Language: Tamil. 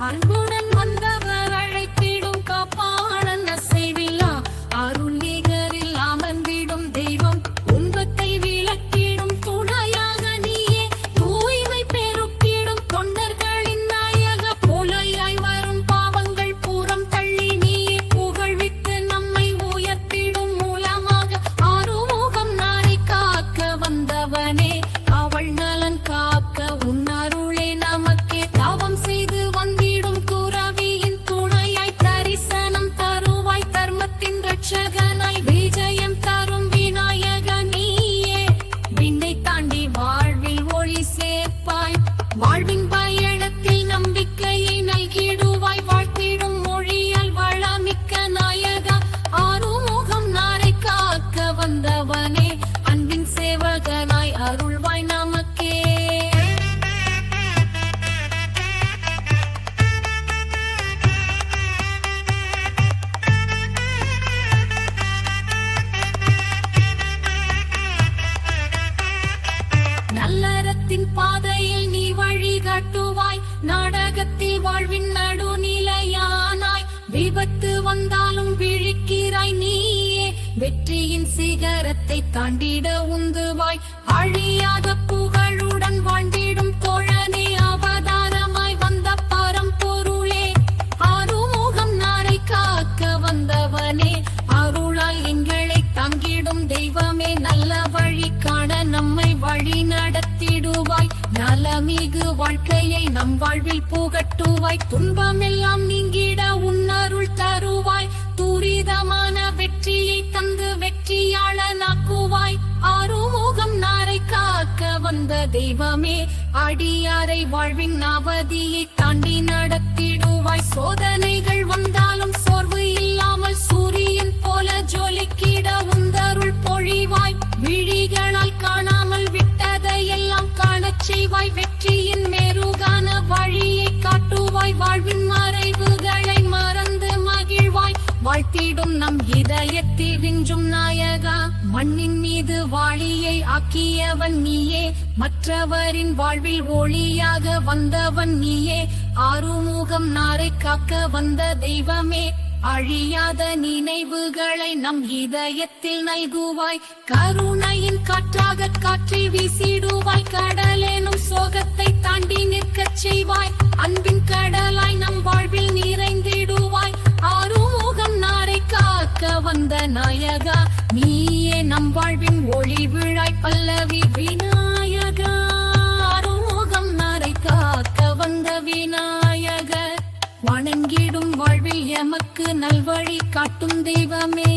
அன்புடன் வந்த அருள்வாய் நமக்கே. நல்லறத்தின் பாதையில் நீ வழிகாட்டுவாய் நாடகத்தில் வாழ்வின் நடுநிலையானாய். விபத்து வந்தாலும் விழிக்கிறாய் நீ. வெற்றியின் சிகரத்தை தாண்டிட உந்துவாய். அழியாத புகழுடன் வாழ்ந்திடும் தோழனே அவதாரமாய் வந்த பரம்பொருளே. அருமுகம் நாரை காக்க வந்தவனே. அருளால் எங்களை தங்கிடும் தெய்வமே நல்ல வழி காண நம்மை வழி நடத்திடுவாய். நலமிகு வாழ்க்கையை நம் வாழ்வில் புகட்டுவாய். துன்பமெல்லாம் நீங்கிட வந்த தெய்வமே அடியாரை வாழ்வின் அவதியை தாண்டி நடத்திடுவாய். சோதனைகள் வந்தாலும் சோர்வு இல்லாமல் சூரியன் போல ஜோலிக்கிட உந்தருள் பொழிவாய். விழிகளால் காணாமல் விட்டதையெல்லாம் காணச் செய்வாய். வாழ்த்திடும் நம் இதயத்தில் விஞ்சும் நாயகா. மண்ணின் மீது வாழியை ஆக்கியவன் நீயே. மற்றவரின் வாழ்வில் ஒளியாக வந்தவன் நீயே. ஆறுமுகம் நாரை காக்க வந்த தெய்வமே. அழியாத நினைவுகளை நம் இதயத்தில் நல்குவாய். கருணையின் காற்றாக காற்றி வீசிடுவாய். கடலேனும் சோகத்தை தாண்டி நிற்கச் செய்வாய். அன்பின் கடலாய் வந்த நாயகா நீயே நம் வாழ்வின் ஒளி விழாய் பல்லவி விநாயகா. ஆறுமுகம் நரை காக்க வந்த விநாயகர் வணங்கிடும் வாழ்வில் எமக்கு நல்வழி காட்டும் தெய்வமே.